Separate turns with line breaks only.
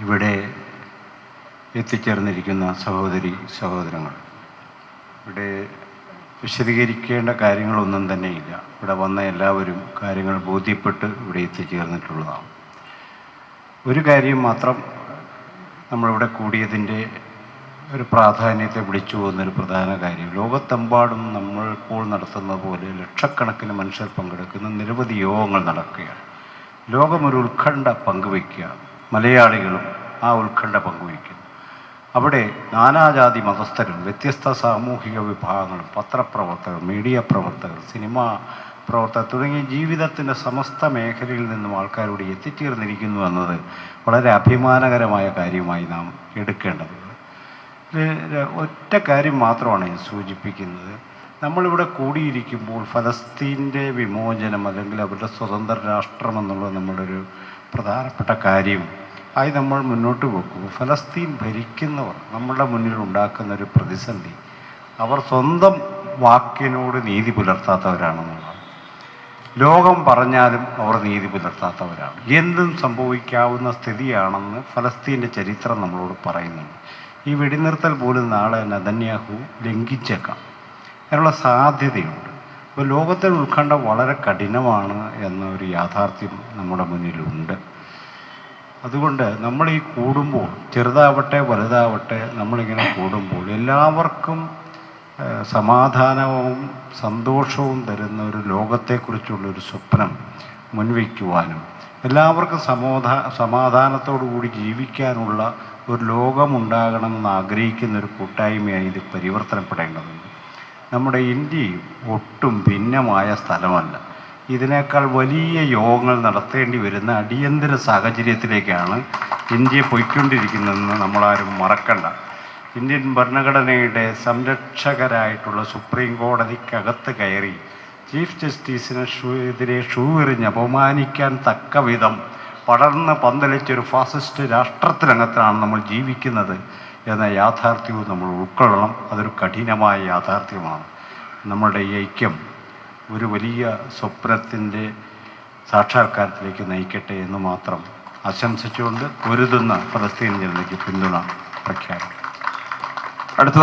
ഇവിടെ എത്തിച്ചേർന്നിരിക്കുന്ന സഹോദരി സഹോദരങ്ങൾ. ഇവിടെ വിശദീകരിക്കേണ്ട കാര്യങ്ങളൊന്നും തന്നെയില്ല. ഇവിടെ വന്ന എല്ലാവരും കാര്യങ്ങൾ ബോധ്യപ്പെട്ട് ഇവിടെ എത്തിച്ചേർന്നിട്ടുള്ളതാണ്. ഒരു കാര്യം മാത്രം നമ്മളിവിടെ കൂടിയതിന്റെ ഒരു പ്രാധാന്യത്തെ വിളിച്ചു പോകുന്നൊരു പ്രധാന കാര്യം. ലോകത്തെമ്പാടും നമ്മൾ ഇപ്പോൾ നടത്തുന്ന പോലെ ലക്ഷക്കണക്കിന് മനുഷ്യർ പങ്കെടുക്കുന്ന നിരവധി യോഗങ്ങൾ നടക്കുകയാണ്. ലോകമൊരു ഉത്കണ്ഠ പങ്കുവയ്ക്കുക. മലയാളികളും ആ ഉത്കണ്ഠ പങ്കുവയ്ക്കുന്നു. അവിടെ നാനാജാതി മതസ്ഥരും വ്യത്യസ്ത സാമൂഹിക വിഭാഗങ്ങളും പത്രപ്രവർത്തകർ മീഡിയ പ്രവർത്തകർ സിനിമ പ്രവർത്തകർ തുടങ്ങിയ ജീവിതത്തിന്റെ സമസ്ത മേഖലയിൽ നിന്നും ആൾക്കാരോട് എത്തിച്ചേർന്നിരിക്കുന്നു എന്നത് വളരെ അഭിമാനകരമായ കാര്യമായി നാം എടുക്കേണ്ടതുണ്ട്. ഒറ്റ കാര്യം മാത്രമാണ് ഞാൻ സൂചിപ്പിക്കുന്നത്. നമ്മളിവിടെ കൂടിയിരിക്കുമ്പോൾ ഫലസ്തീന്റെ വിമോചനം അല്ലെങ്കിൽ അവരുടെ സ്വതന്ത്ര രാഷ്ട്രം എന്നുള്ളത് നമ്മുടെ ഒരു പ്രധാനപ്പെട്ട കാര്യം ആയി നമ്മൾ മുന്നോട്ട് പോകുമ്പോൾ ഫലസ്തീൻ ഭരിക്കുന്നവർ നമ്മളുടെ മുന്നിൽ ഉണ്ടാക്കുന്ന ഒരു പ്രതിസന്ധി അവർ സ്വന്തം വാക്കിനോട് നീതി പുലർത്താത്തവരാണെന്നുള്ളതാണ്. ലോകം പറഞ്ഞാലും അവർ നീതി പുലർത്താത്തവരാണ്. എന്തും സംഭവിക്കാവുന്ന സ്ഥിതിയാണെന്ന് ഫലസ്തീന്റെ ചരിത്രം നമ്മളോട് പറയുന്നുണ്ട്. ഈ വെടിനിർത്തൽ പോലും നാളെ നദന്യാഹു ലംഘിച്ചേക്കാം. അതിനുള്ള സാധ്യതയുണ്ട്. അപ്പോൾ ലോകത്തെ ഉത്കണ്ഠ വളരെ കഠിനമാണ് എന്നൊരു യാഥാർത്ഥ്യം നമ്മുടെ മുന്നിലുണ്ട്. അതുകൊണ്ട് നമ്മൾ ഈ കൂടുമ്പോൾ ചെറുതാവട്ടെ വലുതാവട്ടെ നമ്മളിങ്ങനെ കൂടുമ്പോൾ എല്ലാവർക്കും സമാധാനവും സന്തോഷവും തരുന്ന ഒരു ലോകത്തെക്കുറിച്ചുള്ളൊരു സ്വപ്നം മുൻവയ്ക്കുവാനും എല്ലാവർക്കും സമോധാ സമാധാനത്തോടു കൂടി ജീവിക്കാനുള്ള ഒരു ലോകമുണ്ടാകണമെന്ന് ആഗ്രഹിക്കുന്ന ഒരു കൂട്ടായ്മയായി ഇത് പരിവർത്തനപ്പെടേണ്ടതുണ്ട്. നമ്മുടെ ഇന്ത്യയും ഒട്ടും ഭിന്നമായ സ്ഥലമല്ല. ഇതിനേക്കാൾ വലിയ യോഗങ്ങൾ നടത്തേണ്ടി വരുന്ന അടിയന്തര സാഹചര്യത്തിലേക്കാണ് ഇന്ത്യ പോയിക്കൊണ്ടിരിക്കുന്നതെന്ന് നമ്മളാരും മറക്കണ്ട. ഇന്ത്യൻ ഭരണഘടനയുടെ സംരക്ഷകരായിട്ടുള്ള സുപ്രീം കോടതിക്കകത്ത് കയറി ചീഫ് ജസ്റ്റിസിനെ എതിരെ ഷൂ എറിഞ്ഞ് അപമാനിക്കാൻ തക്ക വിധം പടർന്ന് പന്തലിച്ചൊരു ഫാസിസ്റ്റ് രാഷ്ട്രത്തിനകത്താണ് നമ്മൾ ജീവിക്കുന്നത്. എന്ന യാഥാർത്ഥ്യവും നമ്മൾ ഉൾക്കൊള്ളണം. അതൊരു കഠിനമായ യാഥാർത്ഥ്യമാണ്. നമ്മളുടെ ഐക്യം ഒരു വലിയ സ്വപ്നത്തിന്റെ സാക്ഷാത്കാരത്തിലേക്ക് നയിക്കട്ടെ എന്ന് മാത്രം ആശംസിച്ചുകൊണ്ട് പൊരുതുന്ന ഫലസ്തീൻ ജനതയ്ക്ക് പിന്തുണ പ്രഖ്യാപിക്കും
അടുത്തതായി